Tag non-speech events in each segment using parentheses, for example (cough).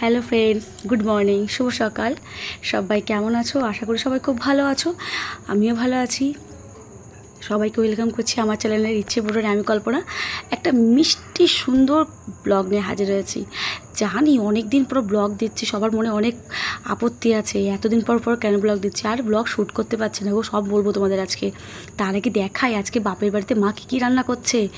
Hello friends, good morning, শুভ সকাল। সবাই কেমন আছো? আশা করি সবাই খুব ভালো আছো। আমিও ভালো আছি। সবাইকে ওয়েলকাম করছি আমার চ্যানেলের ইচ্ছে পূরণ, আমি কল্পনা। একটা মিষ্টি, সুন্দর ব্লগ নিয়ে হাজির হয়েছি। জানি অনেক দিন পর ব্লগ দিচ্ছি, সবার মনে অনেক আপত্তি আছে। এতদিন পর পর কেন ব্লগ দিচ্ছি? আর ব্লগ শ্যুট করতে পারছি না গো, সব বলব তোমাদের আজকে। তার আগে দেখাই, আজকে বাপের বাড়িতে মা কী কী রান্না করছে?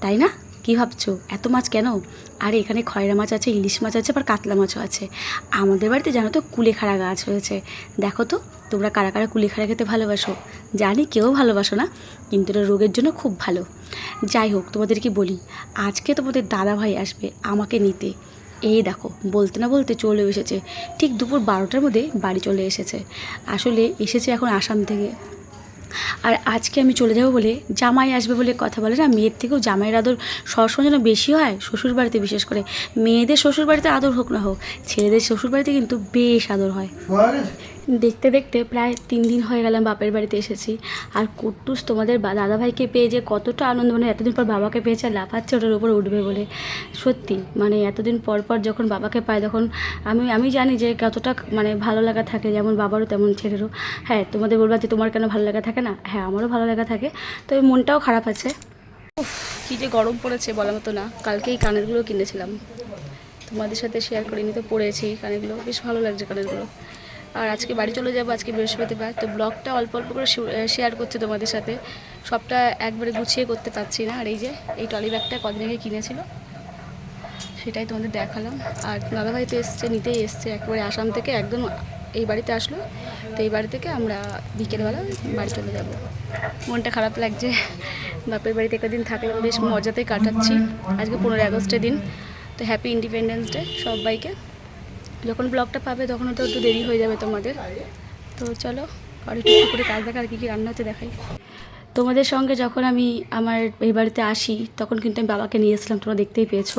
তাই না? কী ভাবছ? এত মাছ কেন? আর এখানে খয়রা মাছ আছে, ইলিশ মাছ আছে, আবার কাতলা মাছও আছে। আমাদের বাড়িতে জানো তো কুলেখাড়া গাছ হয়েছে। দেখো তো, তোমরা কারা কারা কুলেখাড়া খেতে ভালোবাসো? জানি কেউ ভালোবাসো না, কিন্তু এটা রোগের জন্য খুব ভালো। যাই হোক তোমাদেরকে বলি? আজকে তোমাদের দাদা ভাই আসবে আমাকে নিতে। এই দেখো, বলতে না বলতে চলে এসেছে। ঠিক দুপুর বারোটার মধ্যে বাড়ি চলে এসেছে। আসলে এসেছে এখন আসাম থেকে। আর আজকে আমি চলে যাব বলে জামাই আসবে বলে কথা বলে না, মেয়ের থেকেও জামাইয়ের আদর সবসময় যেন বেশি হয়, শ্বশুরবাড়িতে বিশেষ করে। মেয়েদের শ্বশুরবাড়িতে আদর হোক না হোক, ছেলেদের শ্বশুরবাড়িতে কিন্তু বেশ আদর হয়। দেখতে দেখতে প্রায় তিন দিন হয়ে গেলাম বাপের বাড়িতে এসেছি। আর কুট্টুস তোমাদের দাদাভাইকে পেয়ে যে কতটা আনন্দ মানে এতদিন পর বাবাকে পেয়েছে আর লাফাচ্ছে ওটার উপর উঠবে বলে। সত্যি মানে এতদিন পর পর যখন বাবাকে পায় তখন আমি আমি জানি যে কতটা মানে ভালো লাগা থাকে, যেমন বাবারও তেমন, ছেলেরও। হ্যাঁ তোমাদের বলবা যে তোমার কেন ভালো লাগা থাকে না? হ্যাঁ আমারও ভালো লাগা থাকে। তো মনটাও খারাপ আছে। কী যে গরম পড়েছে বলার মতো না। কালকেই কানেরগুলো কিনেছিলাম। তোমাদের সাথে শেয়ার করিনি, তো পড়েছি কানেরগুলো। বেশ ভালো লাগছে কানেরগুলো। আর আজকে বাড়ি চলে যাব আজকে বৃহস্পতিবার। তো ব্লগটা অল্প অল্প করে শেয়ার করছি তোমাদের সাথে। সবটা একবারে গুছিয়ে করতে পারছি না। আর এই যে, এই টলি ব্যাগটা কদিন আগে কিনেছিল, সেটাই তোমাদের দেখালাম। আর দাদাভাই তো এসছে, নিতেই এসছে। একবারে আসাম থেকে একদম এই বাড়িতে আসলো। তো এই বাড়ি থেকে আমরা বিকেলবেলা বাড়ি চলে যাব। মনটা খারাপ লাগছে। বাপের বাড়িতে কদিন থাকলাম, বেশ মজাতে কাটাচ্ছি। আজকে পনেরোই আগস্টের দিন। তো হ্যাপি ইন্ডিপেন্ডেন্স ডে সবাইকে। যখন ব্লগটা পাবে তখন তো একটু দেরি হয়ে যাবে তোমাদের। তো চলো আর একটু করে কাজ দেখা আর কী কী রান্না হচ্ছে দেখাই। তোমাদের সঙ্গে যখন আমি আমার এই বাড়িতে আসি, তখন কিন্তু আমি বাবাকে নিয়ে এসেছিলাম, তোমরা দেখতেই পেয়েছ।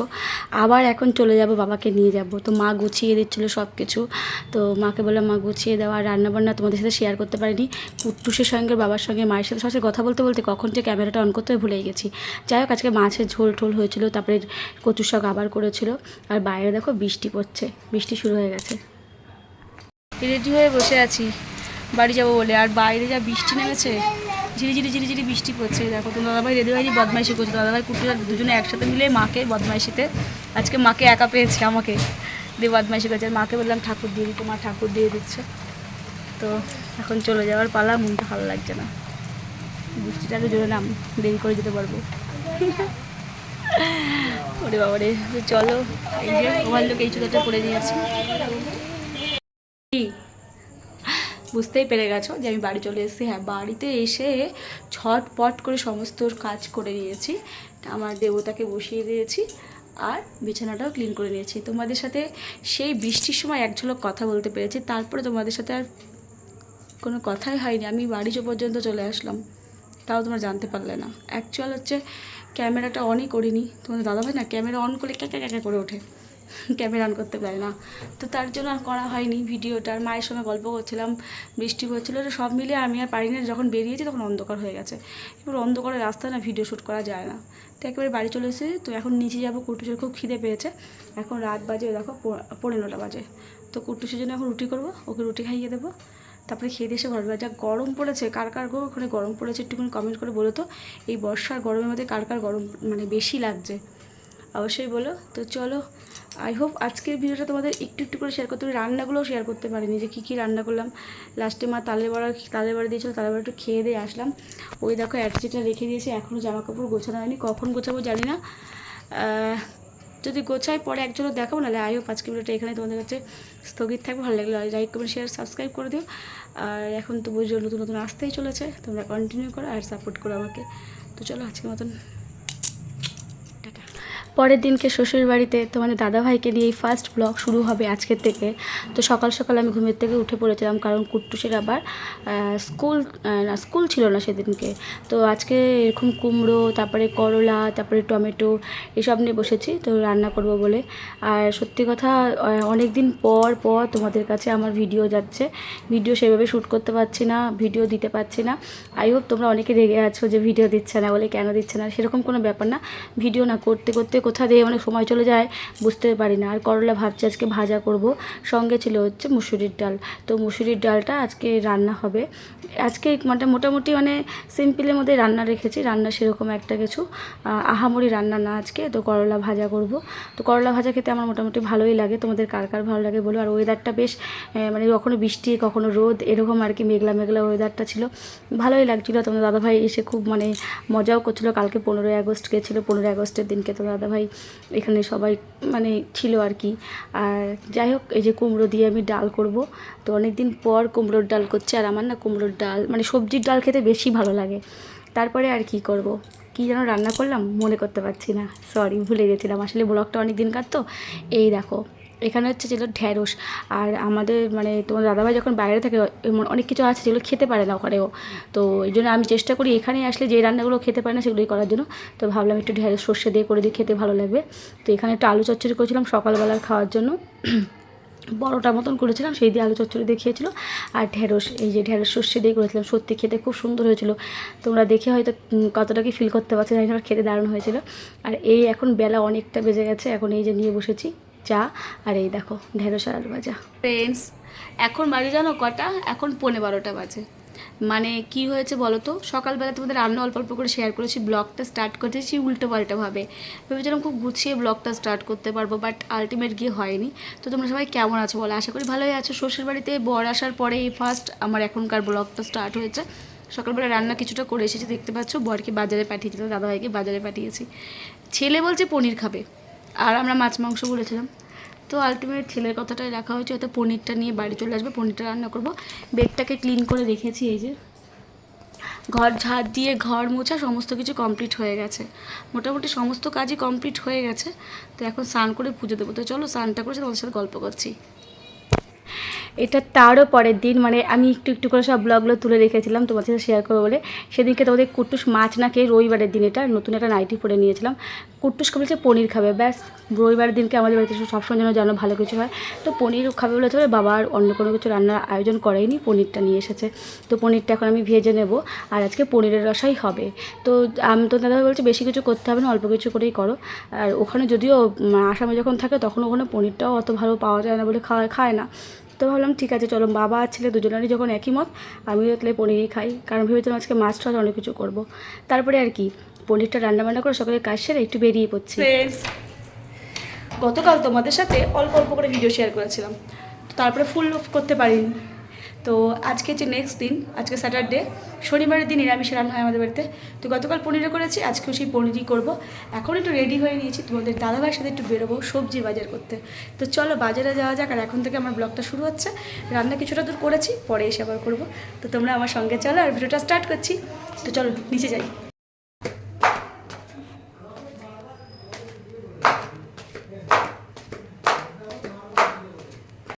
আবার এখন চলে যাব, বাবাকে নিয়ে যাব। তো মা গুছিয়ে দিচ্ছিল সব কিছু তো মাকে বললাম, মা, গুছিয়ে দেওয়া আর রান্নাবান্না তোমাদের সাথে শেয়ার করতে পারিনি। কুট্টুসের সঙ্গে, বাবার সঙ্গে, মায়ের সাথে সাথে কথা বলতে বলতে কখন যে ক্যামেরাটা অন করতে ভুলে গেছি। যাই হোক, আজকে মাছের ঝোল টোল হয়েছিল, তারপরে কচুর শাক আবার করেছিল। আর বাইরে দেখো বৃষ্টি পড়ছে, বৃষ্টি শুরু হয়ে গেছে। রেডি হয়ে বসে আছি। বাড়ি যাব বলে, আর বাইরে যা বৃষ্টি নেমেছে ঝিরি ঝিরি ঝিরি ঝিরি বৃষ্টি পড়ছে। দেখো তো দাদাভাই হয়নি, বদমাইশি করছে। দাদাভাই, কুটিরা দুজনে একসাথে মিলে মাকে বদমাইশিতে, আজকে মাকে একা পেয়েছে আমাকে দিয়ে বদমাইশি করছে। আর মাকে বললাম, ঠাকুর দিয়ে দিতে, মা ঠাকুর দিয়ে দিচ্ছে। তো এখন চলে যাওয়ার পালা, মনটা ভালো লাগছে না। বৃষ্টিটা আগে জোরে নাম, দেরি করে যেতে পারব। (laughs) ওরে বাবা রে চলো, এই যে ওভার লোক এই চুদাটা পরে নিয়েছি। বুঝতেই পেরে গেছো যে আমি বাড়ি চলে এসেছি। হ্যাঁ বাড়িতে এসে ছটপট করে সমস্ত কাজ করে নিয়েছি। আমার দেবতাকে বসিয়ে দিয়েছি আর বিছানাটাও ক্লিন করে নিয়েছি। তোমাদের সাথে সেই বৃষ্টির সময় এক ঝলক কথা বলতে পেরেছি। তারপরে তোমাদের সাথে আর কোনো কথাই হয়নি। আমি বাড়ি পর্যন্ত চলে আসলাম। তাও তোমরা জানতে পারলে না। অ্যাকচুয়াল হচ্ছে ক্যামেরাটা অনই করিনি। তোমাদের দাদাভাই না, ক্যামেরা অন করলে ক্যাঁকা ক্যাকা করে ওঠে। ক্যামেরা অন করতে পারে না। তো তার জন্য আর করা হয়নি ভিডিওটা। মায়ের সঙ্গে গল্প করছিলাম, বৃষ্টি হচ্ছিল এটা সব মিলিয়ে আমি আর পারি না যখন বেরিয়েছি তখন অন্ধকার হয়ে গেছে। এবার অন্ধকারের রাস্তা না ভিডিও শ্যুট করা যায় না। তো একেবারে বাড়ি চলে এসে তো এখন নিচে যাব কুটুসের খুব খিদে পেয়েছে। এখন রাত বাজে, দেখো পো- পৌনে নটা বাজে। তো কুটুসের জন্য এখন রুটি করব, ওকে রুটি খাইয়ে দেবো। তারপরে খেয়ে দিয়ে এসে ঘর যা গরম পড়েছে, কার কার গো, ওখানে গরম পড়েছে একটুখানি কমেন্ট করে বলো তো। এই বর্ষার গরমের মধ্যে কার কার গরম মানে বেশি লাগছে? অবশ্যই বলো। তো চলো আই হোপ আজকের ভিডিওটা তোমাদের একটু একটু করে শেয়ার করতে হবে রান্নাগুলোও শেয়ার করতে পারিনি যে কী কী রান্না করলাম। লাস্টে মা তালের বড়া তালের বড়া দিয়েছিলো, তালের বড়া একটু খেয়ে দিয়ে আসলাম। ওই দেখো অ্যাটচিটা রেখে দিয়েছি এখনও জামা কাপড় গোছানো হয়নি। কখন গোছাবো জানি না। যদি গোছায় পরে একজনও দেখাবো, নাহলে আই হোপ আজকে ভিডিওটা এখানে তোমাদের কাছে স্থগিত থাকবে। ভালো লাগলে লাইক কমেন্ট শেয়ার সাবস্ক্রাইব করে দিও। আর এখন তো বুঝছ নতুন নতুন আসতেই চলেছে। তোমরা কন্টিনিউ করো আর সাপোর্ট করো আমাকে। তো চলো আজকের মতন। পরের দিনকে শ্বশুর বাড়িতে তোমাদের দাদাভাইকে নিয়ে এই ফার্স্ট ব্লগ শুরু হবে আজকের থেকে। তো সকাল সকাল আমি ঘুমের থেকে উঠে পড়েছিলাম কারণ কুট্টুসের আবার স্কুল স্কুল ছিল না সেদিনকে। তো আজকে এরকম কুমড়ো, তারপরে করলা, তারপরে টমেটো এসব নিয়ে বসেছি, তো রান্না করব বলে। আর সত্যি কথা অনেক দিন পর পর তোমাদের কাছে আমার ভিডিও যাচ্ছে। ভিডিও সেভাবে শ্যুট করতে পারছি না ভিডিও দিতে পারছি না। আই হোপ তোমরা অনেকে রেগে আছো যে ভিডিও দিচ্ছে না বলে, কেন দিচ্ছে না? সেরকম কোনো ব্যাপার না। ভিডিও না, করতে করতে কোথা দিয়ে অনেক সময় চলে যায় বুঝতে পারি না। আর করলা ভাবছি আজকে ভাজা করব। সঙ্গে ছিল হচ্ছে মুসুরির ডাল। তো মুসুরির ডালটা আজকে রান্না হবে। আজকে মানে মোটামুটি মানে সিম্পলের মধ্যে রান্না রেখেছি। রান্না সেরকম একটা কিছু আহ, আহামরি রান্না না আজকে। তো করলা ভাজা করব। তো করলা ভাজা খেতে আমার মোটামুটি ভালোই লাগে। তোমাদের কার কার ভালো লাগে বলো। আর ওয়েদারটা বেশ মানে কখনো বৃষ্টি কখনো রোদ এরকম আর কি মেঘলা মেঘলা ওয়েদারটা ছিল। ভালোই লাগছিল। তোমাদের দাদাভাই এসে খুব মানে মজাও করছিল। কালকে পনেরোই আগস্ট গেছিল। পনেরোই আগস্টের দিনকে তো দাদাভাই এখানে সবাই মানে ছিল আর কি। আর যাই হোক, এই যে কুমড়ো দিয়ে আমি ডাল করব। তো অনেক দিন পর কুমড়োর ডাল করছে, আর আমার না কুমড়োর ডাল মানে সবজির ডাল খেতে বেশি ভালো লাগে। তারপরে আর কি করব? কি যেন রান্না করলাম, মনে করতে পারছি না। সরি ভুলে গেছিলাম। আসলে ব্লগটা অনেক দিন কাটতো। এই দেখো এখানে হচ্ছে ছিল ঢ্যাঁড়স আর আমাদের মানে তোমার দাদাভাই যখন বাইরে থাকে অনেক কিছু আছে যেগুলো খেতে পারে না ওখানেও। তো এই জন্য আমি চেষ্টা করি এখানে আসলে যে রান্নাগুলো খেতে পারে না সেগুলোই করার জন্য। তো ভাবলাম একটু ঢ্যাঁড়স সর্ষে দিয়ে করে দিই, খেতে ভালো লাগবে। তো এখানে একটু আলু চচ্চড়ি করেছিলাম সকালবেলার খাওয়ার জন্য। বড়টা মতন করেছিলাম, সেই দিয়ে আলু চচ্চড়ি দিয়ে খেয়েছিল। আর ঢেঁড়স, এই যে ঢেঁড়স সর্ষে দিয়ে করেছিলাম, সত্যি খেতে খুব সুন্দর হয়েছিল। তোমরা দেখে হয়তো কতটা কি ফিল করতে পারছ, জানি আমার খেতে দারুণ হয়েছিল। আর এই এখন বেলা অনেকটা বেজে গেছে, এখন এই যে নিয়ে বসেছি। চা আর এই দেখো ঢেঁড়স আর আলু ভাজা। ফ্রেন্ডস এখন বাজে জানো কটা? এখন পৌনে বারোটা বাজে। মানে কি হয়েছে বলো তো? সকালবেলা তোমাদের রান্না অল্প অল্প করে শেয়ার করেছি, ব্লগটা স্টার্ট করেছি, উল্টো পাল্টাভাবে ভেবেছিলাম খুব গুছিয়ে ব্লগটা স্টার্ট করতে পারব বাট আলটিমেট গিয়ে হয়নি। তো তোমরা সবাই কেমন আছো বলো? আশা করি ভালোই আছো। শ্বশুর বাড়িতে বর আসার পরে এই ফার্স্ট আমার এখনকার ব্লগটা স্টার্ট হয়েছে। সকালবেলা রান্না কিছুটা করে এসেছি, দেখতে পাচ্ছ, বরকে বাজারে পাঠিয়েছিল দাদাভাইকে বাজারে পাঠিয়েছি। ছেলে বলছে পনির খাবে। আর আমরা মাছ মাংস বলেছিলাম। তো আলটিমেট ছেলের কথাটাই রাখা হয়েছে, হয়তো পনিরটা নিয়ে বাড়ি চলে আসবে, পনিরটা রান্না করব। বেডটাকে ক্লিন করে রেখেছি এই যে। ঘর ঝাড় দিয়ে ঘর মোছা, সমস্ত কিছু কমপ্লিট হয়ে গেছে। মোটামুটি সমস্ত কাজই কমপ্লিট হয়ে গেছে। তো এখন স্নান করে পুজো দেবো। তো চলো স্নানটা করে তোমাদের সাথে গল্প করছি। এটা তারও পরের দিন মানে আমি একটু একটু করে সব ব্লগগুলো তুলে রেখেছিলাম তোমার সাথে শেয়ার করব বলে। সেদিনকে তোমাদের কুট্টুস মাছ না খেয়ে রবিবারের দিন এটা, নতুন একটা নাইটি পরে নিয়েছিলাম। কুট্টুসকে বলেছে পনির খাবে, ব্যাস। রবিবারের দিনকে আমাদের বাড়িতে সবসময় যেন যেন ভালো কিছু হয়। তো পনির খাবে বলে বাবা আর অন্য কোনো কিছু রান্নার আয়োজন করেনি, পনিরটা নিয়ে এসেছে। তো পনিরটা এখন আমি ভেজে নেব, আর আজকে পনিরের রসাই হবে। তো আমি তো দাদা বলছে বেশি কিছু করতে হবে না, অল্প কিছু করেই করো। আর ওখানে যদিও আসামে যখন থাকে তখন ওখানে পনিরটাও অত ভালো পাওয়া যায় না বলে খাওয়া খায় না। তো ভাবলাম, ঠিক আছে, চলো, বাবা আর ছেলে দুজনেরই যখন একই মত, আমিও তাহলে পনিরই খাই। কারণ ভেবেছিলাম আজকে মাছ টাছ অনেক কিছু করব। তারপরে আর কি, পনিরটা রান্না বান্না করে সকালে কাজ সেরে একটু বেরিয়ে পড়ছি। গতকাল তোমাদের সাথে অল্প অল্প করে ভিডিও শেয়ার করেছিলাম। তারপরে ফুল করতে পারিনি। তো আজকে যে নেক্সট দিন, আজকে স্যাটারডে শনিবারের দিন নিরামিষ রান্না হয় আমাদের বাড়িতে। তো গতকাল পনিরও করেছি, আজকেও সেই পনিরই করব। এখন একটু রেডি হয়ে নিয়েছি, তোমাদের দাদাভাইয়ের সাথে একটু বেরোবো সবজি বাজার করতে। তো চলো বাজারে যাওয়া যাক, আর এখন থেকে আমার ব্লগটা শুরু হচ্ছে। রান্না কিছুটা দূর করেছি, পরে এসে আবার করব। তো তোমরা আমার সঙ্গে চলো, আর ভিডিওটা স্টার্ট করছি। তো চলো, নিচে যাই।